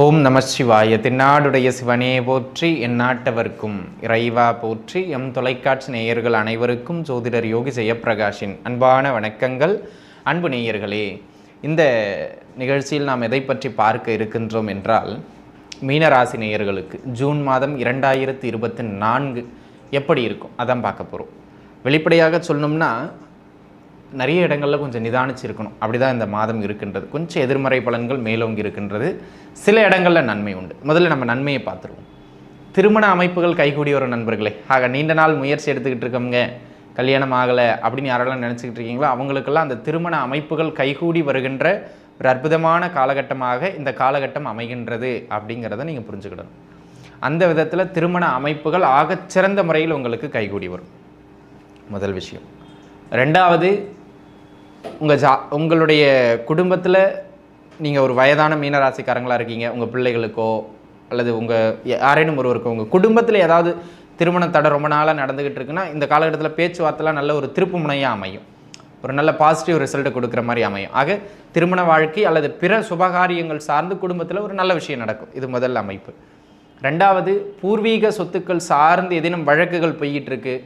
ஓம் நம சிவாய. தென்னாடுடைய சிவனே போற்றி எந்நாட்டவர்க்கும் இறைவா போற்றி எம் தொலைக்காட்சி நேயர்கள் அனைவருக்கும் ஜோதிடர் யோகி ஜெயப்பிரகாஷின் அன்பான வணக்கங்கள். அன்பு நேயர்களே இந்த நிகழ்ச்சியில் நாம் எதை பற்றி பார்க்க இருக்கின்றோம் என்றால் மீனராசி நேயர்களுக்கு ஜூன் மாதம் இரண்டாயிரத்தி இருபத்தி நான்கு எப்படி இருக்கும்? அதான் பார்க்க போகிறோம் வெளிப்படையாக சொல்லணும்னா நிறைய இடங்களில் கொஞ்சம் நிதானிச்சு இருக்கணும் அப்படி தான் இந்த மாதம் இருக்கின்றது. கொஞ்சம் எதிர்மறை பலன்கள் மேலோங்கி இருக்கின்றது. சில இடங்களில் நன்மை உண்டு. முதல்ல நம்ம நன்மையை பார்த்துருவோம். திருமண அமைப்புகள் கைகூடி வரும் நண்பர்களே. ஆக நீண்ட நாள் முயற்சி எடுத்துக்கிட்டு இருக்கவங்க கல்யாணம் ஆகலை அப்படின்னு யாரெல்லாம் நினச்சிக்கிட்டு இருக்கீங்களோ அவங்களுக்கெல்லாம் அந்த திருமண அமைப்புகள் கைகூடி வருகின்ற ஒரு அற்புதமான காலகட்டமாக இந்த காலகட்டம் அமைகின்றது அப்படிங்கிறத நீங்கள் புரிஞ்சுக்கிடணும். அந்த விதத்தில் திருமண அமைப்புகள் ஆகச்சிறந்த முறையில் உங்களுக்கு கைகூடி வரும். முதல் விஷயம். ரெண்டாவது உங்கள் ஜா உங்களுடைய குடும்பத்தில் நீங்கள் ஒரு வயதான மீனராசிக்காரங்களாக இருக்கீங்க. உங்கள் பிள்ளைகளுக்கோ அல்லது உங்கள் யாரேனும் ஒருவருக்கோ உங்கள் குடும்பத்தில் ஏதாவது திருமண தடை ரொம்ப நாளாக நடந்துக்கிட்டு இருக்குன்னா இந்த காலகட்டத்தில் பேச்சுவார்த்தைலாம் நல்ல ஒரு திருப்பு முனையாக அமையும். ஒரு நல்ல பாசிட்டிவ் ரிசல்ட்டை கொடுக்குற மாதிரி அமையும். ஆக திருமண வாழ்க்கை அல்லது பிற சுபகாரியங்கள் சார்ந்து குடும்பத்தில் ஒரு நல்ல விஷயம் நடக்கும். இது முதல் அமைப்பு. ரெண்டாவது பூர்வீக சொத்துக்கள் சார்ந்து ஏதேனும் வழக்குகள் போய்கிட்டு இருக்குது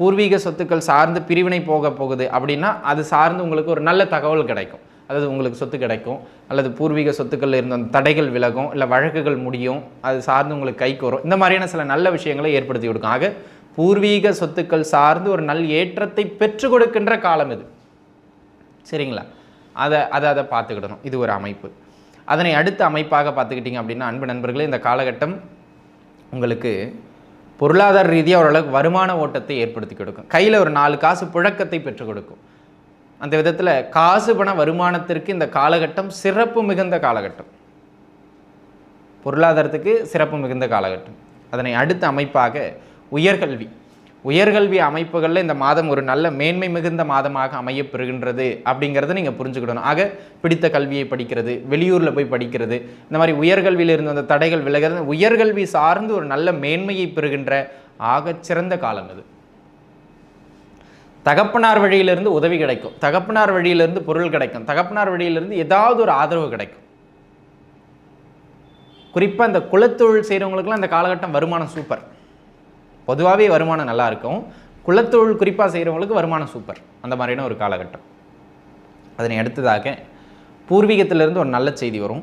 பூர்வீக சொத்துக்கள் சார்ந்து பிரிவினை போக போகுது அப்படின்னா அது சார்ந்து உங்களுக்கு ஒரு நல்ல தகவல் கிடைக்கும். அதாவது உங்களுக்கு சொத்து கிடைக்கும். அல்லது பூர்வீக சொத்துக்களில் இருந்த அந்த தடைகள் விலகும். இல்லை வழக்குகள் முடியும். அது சார்ந்து உங்களுக்கு கைக்கு வரும். இந்த மாதிரியான சில நல்ல விஷயங்களை ஏற்படுத்தி கொடுக்கும். ஆக பூர்வீக சொத்துக்கள் சார்ந்து ஒரு நல் ஏற்றத்தை பெற்று கொடுக்கின்ற காலம் இது. சரிங்களா? அதை அதை அதை பார்த்துக்கிடணும். இது ஒரு அமைப்பு. அதனை அடுத்த அமைப்பாக பார்த்துக்கிட்டிங்க அப்படின்னா அன்பு நண்பர்களே இந்த காலகட்டம் உங்களுக்கு பொருளாதார ரீதியாக ஓரளவுக்கு வருமான ஓட்டத்தை ஏற்படுத்தி கொடுக்கும். கையில் ஒரு நாலு காசு புழக்கத்தை பெற்றுக் கொடுக்கும். அந்த விதத்தில் காசு பண வருமானத்திற்கு இந்த காலகட்டம் சிறப்பு மிகுந்த காலகட்டம். பொருளாதாரத்துக்கு சிறப்பு மிகுந்த காலகட்டம். அதனை அடுத்த அமைப்பாக உயர்கல்வி. உயர்கல்வி அமைப்புகளில் இந்த மாதம் ஒரு நல்ல மேன்மை மிகுந்த மாதமாக அமையப்பெறுகின்றது அப்படிங்கிறத நீங்கள் புரிஞ்சுக்கிடணும். ஆக பிடித்த கல்வியை படிக்கிறது வெளியூரில் போய் படிக்கிறது இந்த மாதிரி உயர்கல்வியில் இருந்த அந்த தடைகள் விலகிறது உயர்கல்வி சார்ந்து ஒரு நல்ல மேன்மையை பெறுகின்ற ஆகச்சிறந்த காலம் இது. தகப்பனார் வழியிலிருந்து உதவி கிடைக்கும். தகப்பனார் வழியிலிருந்து பொருள் கிடைக்கும். தகப்பனார் வழியிலிருந்து ஏதாவது ஒரு ஆதரவு கிடைக்கும். குறிப்பாக இந்த குலத்தொழில் செய்கிறவங்களுக்குலாம் இந்த காலகட்டம் வருமானம் சூப்பர். பொதுவாகவே வருமானம் நல்லா இருக்கும் குலத்தொழில் குறிப்பாக செய்கிறவங்களுக்கு வருமானம் சூப்பர். அந்த மாதிரியான ஒரு காலகட்டம். அதனை அடுத்ததாக பூர்வீகத்திலிருந்து ஒரு நல்ல செய்தி வரும்.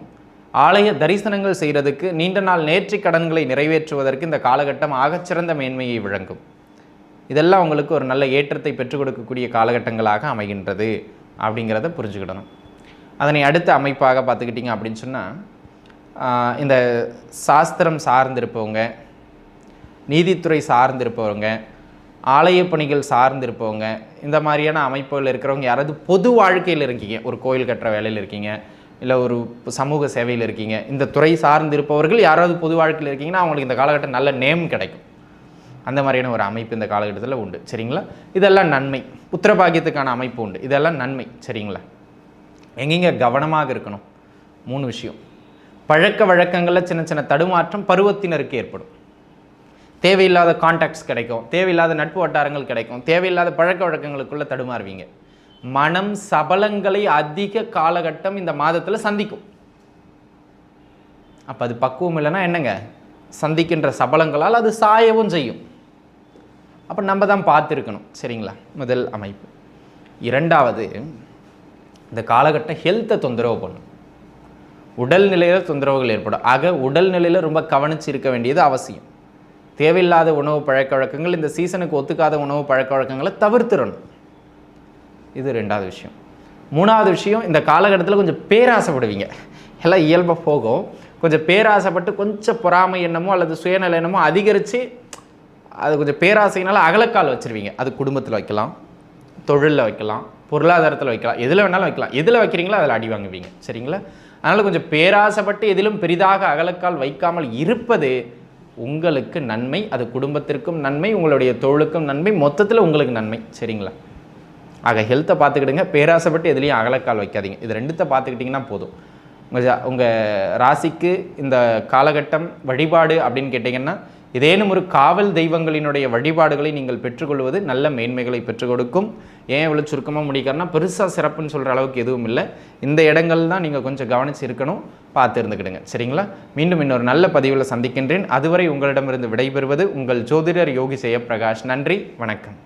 ஆலய தரிசனங்கள் செய்கிறதுக்கு நீண்ட நாள் நேர்ற்றி கடன்களை நிறைவேற்றுவதற்கு இந்த காலகட்டம் ஆகச்சிறந்த மேன்மையை வழங்கும் இதெல்லாம் உங்களுக்கு ஒரு நல்ல ஏற்றத்தை பெற்றுக் கொடுக்கக்கூடிய காலகட்டங்களாக அமைகின்றது அப்படிங்கிறத புரிஞ்சுக்கிடணும். அதனை அடுத்த அமைப்பாக பார்த்துக்கிட்டிங்க அப்படின்னு சொன்னால் இந்த சாஸ்திரம் சார்ந்திருப்பவங்க நீதித்துறை சார்ந்திருப்பவங்க ஆலய பணிகள் சார்ந்திருப்பவங்க இந்த மாதிரியான அமைப்புகள் இருக்கிறவங்க யாராவது பொது வாழ்க்கையில் இருக்கீங்க ஒரு கோயில் கட்டுற வேலையில் இருக்கீங்க இல்லை ஒரு சமூக சேவையில் இருக்கீங்க இந்த துறை சார்ந்திருப்பவர்கள் யாராவது பொது வாழ்க்கையில் இருக்கீங்கன்னா அவங்களுக்கு இந்த காலகட்டம் நல்ல நேம் கிடைக்கும். அந்த மாதிரியான ஒரு அமைப்பு இந்த காலகட்டத்தில் உண்டு. சரிங்களா? இதெல்லாம் நன்மை. உத்தரபாகியத்துக்கான அமைப்பு உண்டு. இதெல்லாம் நன்மை. சரிங்களா? எங்கெங்க கவனமாக இருக்கணும்? மூணு விஷயம். பழக்க வழக்கங்களில் சின்ன சின்ன தடுமாற்றம் பருவத்தினருக்கு ஏற்படும். தேவையில்லாத காண்டாக்ட்ஸ் கிடைக்கும். தேவையில்லாத நட்பு வட்டாரங்கள் கிடைக்கும். தேவையில்லாத பழக்க வழக்கங்களுக்குள்ளே தடுமாறுவீங்க. மனம் சபலங்களை அதிக காலகட்டம் இந்த மாதத்தில் சந்திக்கும். அப்போ அது பக்குவம் இல்லைன்னா என்னங்க? சந்திக்கின்ற சபலங்களால் அது சாயவும் செய்யும். அப்போ நம்ம தான் பார்த்துருக்கணும். சரிங்களா? முதல் அமைப்பு. இரண்டாவது இந்த காலகட்டம் ஹெல்த்தை தொந்தரவு பண்ணும். உடல் நிலையில் தொந்தரவுகள் ஏற்படும். ஆக உடல் நிலையில் ரொம்ப கவனிச்சு இருக்க வேண்டியது அவசியம். தேவையில்லாத உணவு பழக்க வழக்கங்கள் இந்த சீசனுக்கு ஒத்துக்காத உணவு பழக்க வழக்கங்களை தவிர்த்துடணும். இது ரெண்டாவது விஷயம். மூணாவது விஷயம் இந்த காலகட்டத்தில் கொஞ்சம் பேராசைப்படுவீங்க. எல்லாம் இயல்பாக போகும். கொஞ்சம் பேராசைப்பட்டு கொஞ்சம் பொறாமை எண்ணமோ அல்லது சுயநல எண்ணமோ அதிகரித்து அது கொஞ்சம் பேராசையினால அகலக்கால் வச்சுருவீங்க. அது குடும்பத்தில் வைக்கலாம் தொழிலில் வைக்கலாம் பொருளாதாரத்தில் வைக்கலாம் எதில் வேணாலும் வைக்கலாம். எதில் வைக்கிறீங்களோ அதில் அடி வாங்குவீங்க. சரிங்களா? அதனால் கொஞ்சம் பேராசைப்பட்டு எதிலும் பெரிதாக அகலக்கால் வைக்காமல் இருப்பது உங்களுக்கு நன்மை அது குடும்பத்திற்கும் நன்மை உங்களுடைய தொழிலுக்கும் நன்மை மொத்தத்தில் உங்களுக்கு நன்மை சரிங்களா? ஆக ஹெல்த்தை பார்த்துக்கிடுங்க பேராசைப்பட்டு எதுலேயும் அகலக்கால் வைக்காதீங்க. இது ரெண்டுத்தை பார்த்துக்கிட்டிங்கன்னா போதும். உங்கள் உங்கள் ராசிக்கு இந்த காலகட்டம் வழிபாடு அப்படின்னு கேட்டிங்கன்னா இதேனும் ஒரு காவல் தெய்வங்களினுடைய வழிபாடுகளை நீங்கள் பெற்றுக்கொள்வது நல்ல மேன்மைகளை பெற்றுக் கொடுக்கும் ஏன் இவ்வளோ சுருக்கமாக முடிக்கிறேன்னா பெருசாக சிறப்புன்னு சொல்கிற அளவுக்கு எதுவும் இல்லை. இந்த இடங்கள் தான் நீங்கள் கொஞ்சம் கவனித்து இருக்கணும் பார்த்து இருந்துக்கிடுங்க. சரிங்களா? மீண்டும் இன்னொரு நல்ல பதிவில் சந்திக்கின்றேன். அதுவரை உங்களிடமிருந்து விடைபெறுவது உங்கள் ஜோதிடர் யோகி பிரகாஷ் நன்றி வணக்கம்.